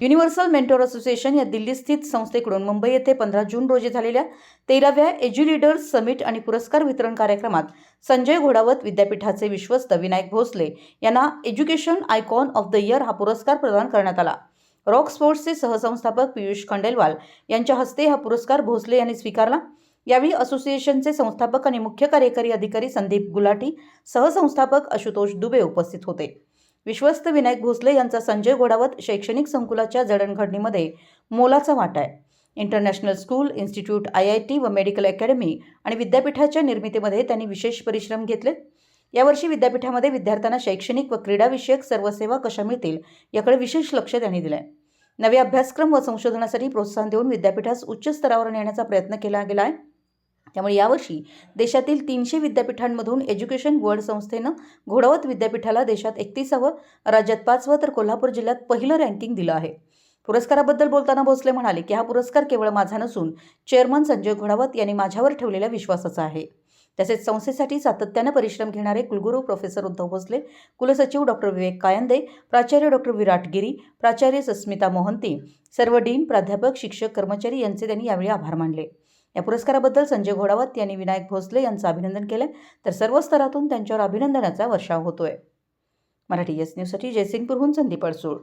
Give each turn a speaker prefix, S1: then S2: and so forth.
S1: Universal mentor association या दिल्ली स्थित संस्थेकडून मुंबई येथे पंधरा जून रोजी झालेल्या तेराव्या एज्यू लीडर्स समिट आणि पुरस्कार वितरण कार्यक्रमात संजय घोडावत विद्यापीठाचे विश्वस्त विनायक भोसले यांना education icon of the year हा पुरस्कार प्रदान करण्यात आला. रॉक स्पोर्ट्सचे सहसंस्थापक पियुष खंडेलवाल यांच्या हस्ते हा पुरस्कार भोसले यांनी स्वीकारला. यावेळी असोसिएशनचे संस्थापक आणि मुख्य कार्यकारी अधिकारी संदीप गुलाटी सहसंस्थापक आशुतोष दुबे उपस्थित होते. विश्वस्त विनायक भोसले यांचा संजय घोडावत शैक्षणिक संकुलाच्या जडणघडणीमध्ये मोलाचा वाटा आहे. International school institute I I T व मेडिकल अकॅडमी आणि विद्यापीठाच्या निर्मितीमध्ये त्यांनी विशेष परिश्रम घेतले. यावर्षी विद्यापीठामध्ये विद्यार्थ्यांना शैक्षणिक व क्रीडाविषयक सर्व सेवा कशा मिळतील याकडे विशेष लक्ष त्यांनी दिलं आहे नवे अभ्यासक्रम व संशोधनासाठी प्रोत्साहन देऊन विद्यापीठास उच्च स्तरावर नेण्याचा प्रयत्न केला गेला आहे. त्यामुळे यावर्षी देशातील तीनशे विद्यापीठांमधून एज्युकेशन वर्ल्ड संस्थेनं घोडावत विद्यापीठाला देशात एकतीसावं राज्यात पाचवं तर कोल्हापूर जिल्ह्यात पहिलं रँकिंग दिलं आहे. पुरस्काराबद्दल बोलताना भोसले म्हणाले की हा पुरस्कार केवळ माझा नसून चेअरमन संजय घोडावत यांनी माझ्यावर ठेवलेल्या विश्वासाचा आहे. तसेच संस्थेसाठी सातत्यानं परिश्रम घेणारे कुलगुरू प्रोफेसर उद्धव भोसले कुलसचिव डॉक्टर विवेक कायंदे प्राचार्य डॉक्टर विराट गिरी प्राचार्य सस्मिता मोहंती सर्व डीन प्राध्यापक शिक्षक कर्मचारी यांचे त्यांनी यावेळी आभार मानले. या पुरस्काराबद्दल संजय घोडावत यांनी विनायक भोसले यांचं अभिनंदन केलं तर सर्व स्तरातून त्यांच्यावर अभिनंदनाचा वर्षाव होतोय. मराठी एस न्यूजसाठी जयसिंगपूरहून संदीप अडसूळ.